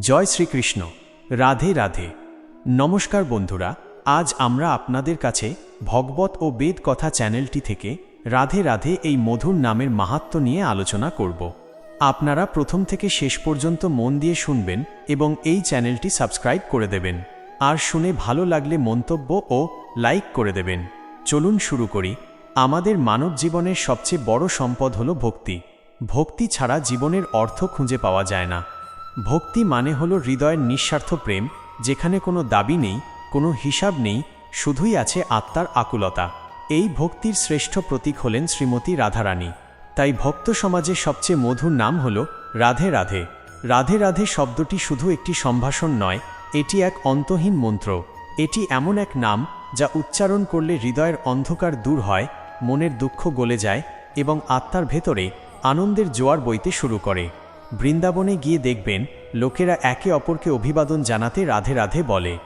জয় শ্রীকৃষ্ণ। রাধে রাধে। নমস্কার বন্ধুরা, আজ আমরা আপনাদের কাছে ভগবত ও বেদ কথা চ্যানেলটি থেকে রাধে রাধে এই মধুর নামের মাহাত্ম্য নিয়ে আলোচনা করব। আপনারা প্রথম থেকে শেষ পর্যন্ত মন দিয়ে শুনবেন এবং এই চ্যানেলটি সাবস্ক্রাইব করে দেবেন। আর শুনে ভালো লাগলে মন্তব্য ও লাইক করে দেবেন। চলুন শুরু করি। আমাদের মানব জীবনের সবচেয়ে বড় সম্পদ হল ভক্তি। ভক্তি ছাড়া জীবনের অর্থ খুঁজে পাওয়া যায় না। ভক্তি মানে হল হৃদয়ের নিঃস্বার্থ প্রেম, যেখানে কোনো দাবি নেই, কোনো হিসাব নেই, শুধুই আছে আত্মার আকুলতা। এই ভক্তির শ্রেষ্ঠ প্রতীক হলেন শ্রীমতী রাধারানী। তাই ভক্ত সমাজে সবচেয়ে মধুর নাম হল রাধে রাধে। রাধে রাধে শব্দটি শুধু একটি সম্ভাষণ নয়, এটি এক অন্তহীন মন্ত্র। এটি এমন এক নাম যা উচ্চারণ করলে হৃদয়ের অন্ধকার দূর হয়, মনের দুঃখ গলে যায় এবং আত্মার ভেতরে আনন্দের জোয়ার বইতে শুরু করে। বৃন্দাবনে গিয়ে দেখবেন লোকেরা একে অপরকে অভিবাদন জানাতে রাধে রাধে বলে।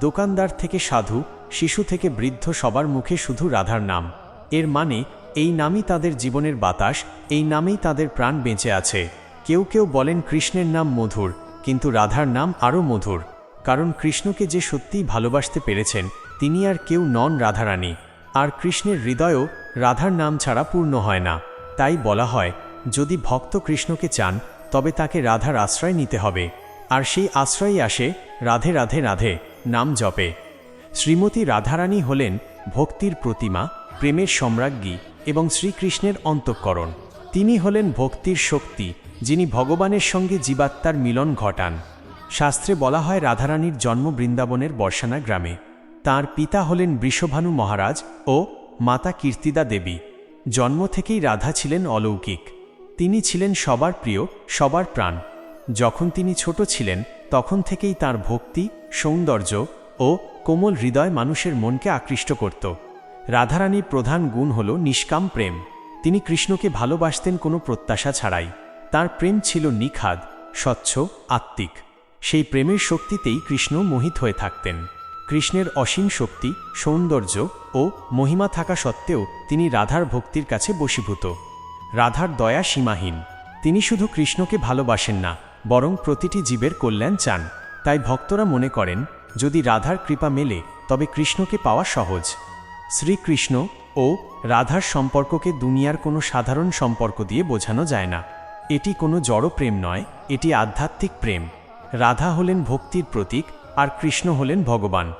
দোকানদার থেকে সাধু, শিশু থেকে বৃদ্ধ সবার মুখে শুধু রাধার নাম। এর মানে এই নামই তাদের জীবনের বাতাস, এই নামেই তাদের প্রাণ বেঁচে আছে। কেউ কেউ বলেন কৃষ্ণের নাম মধুর, কিন্তু রাধার নাম আরও মধুর। কারণ কৃষ্ণকে যে সত্যিই ভালোবাসতে পেরেছেন, তিনি আর কেউ নন রাধারানী। আর কৃষ্ণের হৃদয়ও রাধার নাম ছাড়া পূর্ণ হয় না। তাই বলা হয়, যদি ভক্ত কৃষ্ণকে চান তবে তাকে রাধার আশ্রয় নিতে হবে। আর সেই আশ্রয়ই আসে রাধে রাধে রাধে নাম জপে। শ্রীমতী রাধারানী হলেন ভক্তির প্রতিমা, প্রেমের সম্রাজ্ঞী এবং শ্রীকৃষ্ণের অন্তঃকরণ। তিনি হলেন ভক্তির শক্তি, যিনি ভগবানের সঙ্গে জীবাত্মার মিলন ঘটান। শাস্ত্রে বলা হয় রাধারানীর জন্ম বৃন্দাবনের বর্ষানা গ্রামে। তার পিতা হলেন বৃষভানু মহারাজ ও মাতা কীর্তিদা দেবী। জন্ম থেকেই রাধা ছিলেন অলৌকিক। তিনি ছিলেন সবার প্রিয়, সবার প্রাণ। যখন তিনি ছোট ছিলেন, তখন থেকেই তার ভক্তি, সৌন্দর্য ও কোমল হৃদয় মানুষের মনকে আকৃষ্ট করত। রাধারানীর প্রধান গুণ হল নিষ্কাম প্রেম। তিনি কৃষ্ণকে ভালোবাসতেন কোনো প্রত্যাশা ছাড়াই। তার প্রেম ছিল নিখাদ, স্বচ্ছ, আত্মিক। সেই প্রেমের শক্তিতেই কৃষ্ণ মোহিত হয়ে থাকতেন। কৃষ্ণের অসীম শক্তি, সৌন্দর্য ও মহিমা থাকা সত্ত্বেও তিনি রাধার ভক্তির কাছে বশীভূত। রাধার দয়া সীমাহীন। তিনি শুধু কৃষ্ণকে ভালোবাসেন না, বরং প্রতিটি জীবের কল্যাণ চান। তাই ভক্তরা মনে করেন, যদি রাধার কৃপা মেলে, তবে কৃষ্ণকে পাওয়া সহজ। শ্রীকৃষ্ণ ও রাধার সম্পর্ককে দুনিয়ার কোনো সাধারণ সম্পর্ক দিয়ে বোঝানো যায় না। এটি কোনো জড় প্রেম নয়, এটি আধ্যাত্মিক প্রেম। রাধা হলেন ভক্তির প্রতীক, আর কৃষ্ণ হলেন ভগবান।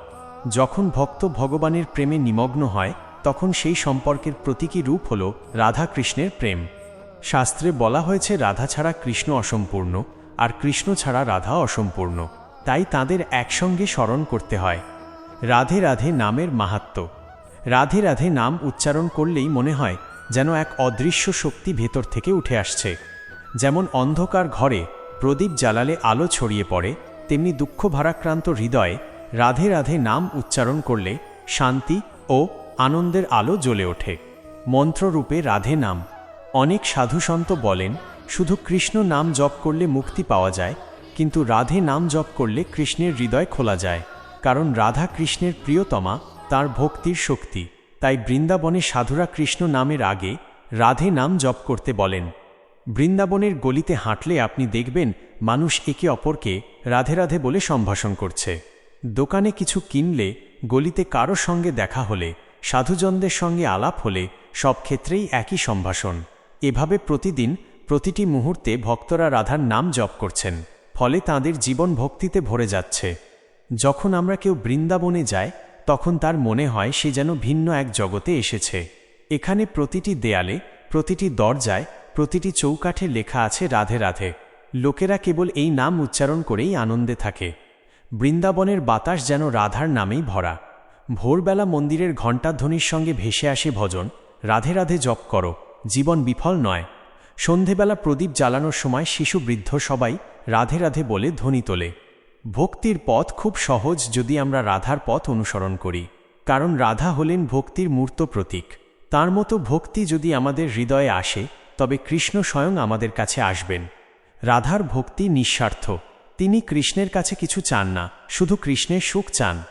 যখন ভক্ত ভগবানের প্রেমে নিমগ্ন হয় তখন সেই সম্পর্কের প্রতীকী রূপ হল রাধা কৃষ্ণের প্রেম। শাস্ত্রে বলা হয়েছে, রাধা ছাড়া কৃষ্ণ অসম্পূর্ণ, আর কৃষ্ণ ছাড়া রাধা অসম্পূর্ণ। তাই তাদের একসঙ্গে স্মরণ করতে হয়। রাধে রাধে নামের মাহাত্ম। রাধে রাধে নাম উচ্চারণ করলেই মনে হয় যেন এক অদৃশ্য শক্তি ভেতর থেকে উঠে আসছে। যেমন অন্ধকার ঘরে প্রদীপ জ্বালালে আলো ছড়িয়ে পড়ে, তেমনি দুঃখ ভারাক্রান্ত হৃদয়ে রাধে রাধে নাম উচ্চারণ করলে শান্তি ও আনন্দের আলো জ্বলে ওঠে। মন্ত্ররূপে রাধে নাম। অনেক সাধুসন্ত বলেন, শুধু কৃষ্ণ নাম জপ করলে মুক্তি পাওয়া যায়, কিন্তু রাধে নাম জপ করলে কৃষ্ণের হৃদয় খোলা যায়, কারণ রাধা কৃষ্ণের প্রিয়তমা, তার ভক্তির শক্তি। তাই বৃন্দাবনে সাধুরা কৃষ্ণ নামের আগে রাধে নাম জপ করতে বলেন। বৃন্দাবনের গলিতে হাঁটলে আপনি দেখবেন, মানুষ একে অপরকে রাধে রাধে বলে সম্ভাষণ করছে। দোকানে কিছু কিনলে গলিতে কারও সঙ্গে দেখা হলে সাধুজনদের সঙ্গে আলাপ হলে সব ক্ষেত্রেই একই সম্ভাষণ। এভাবে প্রতিদিন প্রতিটি মুহূর্তে ভক্তরা রাধার নাম জপ করছেন, ফলে তাদের জীবন ভক্তিতে ভরে যাচ্ছে। যখন আমরা কেউ বৃন্দাবনে যায় তখন তার মনে হয় সে যেন ভিন্ন এক জগতে এসেছে। এখানে প্রতিটি দেয়ালে, প্রতিটি দরজায়, প্রতিটি চৌকাঠে লেখা আছে রাধে রাধে। লোকেরা কেবল এই নাম উচ্চারণ করেই আনন্দে থাকে। বৃন্দাবনের বাতাস যেন রাধার নামেই ভরা। ভোরবেলা মন্দিরের ঘণ্টাধ্বনির সঙ্গে ভেসে আসে ভজন, রাধে রাধে জপ করো, জীবন বিফল নয়। সন্ধেবেলা প্রদীপ জ্বালানোর সময় শিশু বৃদ্ধ সবাই রাধে রাধে বলে ধ্বনি তোলে। ভক্তির পথ খুব সহজ যদি আমরা রাধার পথ অনুসরণ করি, কারণ রাধা হলেন ভক্তির মূর্ত প্রতীক। তার মতো ভক্তি যদি আমাদের হৃদয়ে আসে, তবে কৃষ্ণ স্বয়ং আমাদের কাছে আসবেন। রাধার ভক্তি নিঃস্বার্থ। তিনি কৃষ্ণের কাছে কিছু চান না, শুধু কৃষ্ণের সুখ চান।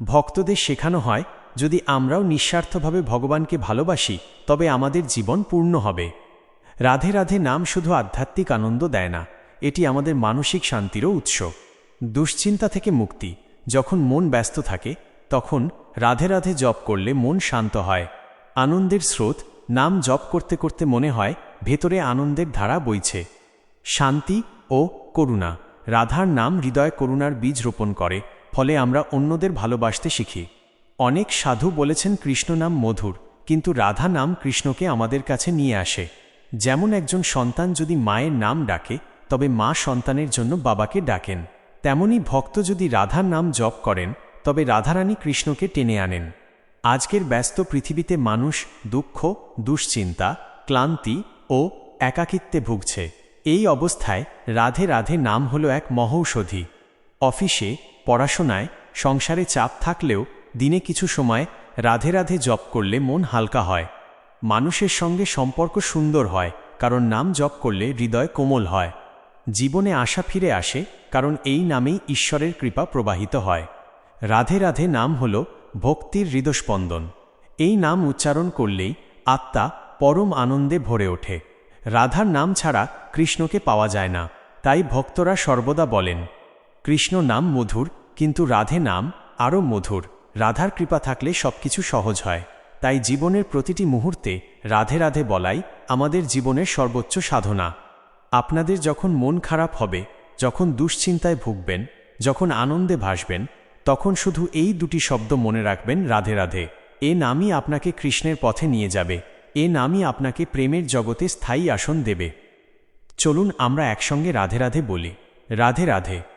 ভক্তদের শেখানো হয়, যদি আমরাও নিঃস্বার্থভাবে ভগবানকে ভালোবাসি, তবে আমাদের জীবন পূর্ণ হবে। রাধে রাধে নাম শুধু আধ্যাত্মিক আনন্দ দেয় না, এটি আমাদের মানসিক শান্তিরও উৎস। দুশ্চিন্তা থেকে মুক্তি, যখন মন ব্যস্ত থাকে, তখন রাধে রাধে জপ করলে মন শান্ত হয়। আনন্দের স্রোত, নাম জপ করতে করতে মনে হয়, ভেতরে আনন্দের ধারা বইছে। শান্তি ও করুণা, রাধার নাম হৃদয় করুণার বীজ রোপণ করে ফলে আমরা অন্যদের ভালোবাসতে শিখি। অনেক সাধু বলেছেন কৃষ্ণ নাম মধুর, কিন্তু রাধা নাম কৃষ্ণকে আমাদের কাছে নিয়ে আসে। যেমন একজন সন্তান যদি মায়ের নাম ডাকে, তবে মা সন্তানের জন্য বাবাকে ডাকেন। তেমনি ভক্ত যদি রাধার নাম জপ করেন, তবে রাধারানী কৃষ্ণকে টেনে আনেন। আজকের ব্যস্ত পৃথিবীতে মানুষ দুঃখ, দুশ্চিন্তা, ক্লান্তি ও একাকিত্বে ভুগছে। এই অবস্থায় রাধে রাধে নাম হলো এক মহৌষধি। অফিসে পড়াশোনায় সংসারে চাপ থাকলেও দিনে কিছু সময় রাধে রাধে জপ করলে মন হালকা হয়। মানুষের সঙ্গে সম্পর্ক সুন্দর হয়, কারণ নাম জপ করলে হৃদয় কোমল হয়। জীবনে আশা ফিরে আসে, কারণ এই নামেই ঈশ্বরের কৃপা প্রবাহিত হয়। রাধে রাধে নাম হল ভক্তির হৃদস্পন্দন। এই নাম উচ্চারণ করলেই আত্মা পরম আনন্দে ভরে ওঠে। রাধার নাম ছাড়া কৃষ্ণকে পাওয়া যায় না, তাই ভক্তরা সর্বদা বলেন কৃষ্ণ নাম মধুর, কিন্তু রাধে নাম আরও মধুর। রাধার কৃপা থাকলে সবকিছু সহজ হয়। তাই জীবনের প্রতিটি মুহূর্তে রাধে রাধে বলাই আমাদের জীবনের সর্বোচ্চ সাধনা। আপনাদের যখন মন খারাপ হবে, যখন দুশ্চিন্তায় ভুগবেন, যখন আনন্দে ভাসবেন, তখন শুধু এই দুটি শব্দ মনে রাখবেন রাধে রাধে। এ নামই আপনাকে কৃষ্ণের পথে নিয়ে যাবে। এ নামই আপনাকে প্রেমের জগতে স্থায়ী আসন দেবে। চলুন আমরা একসঙ্গে রাধে রাধে বলি। রাধে রাধে।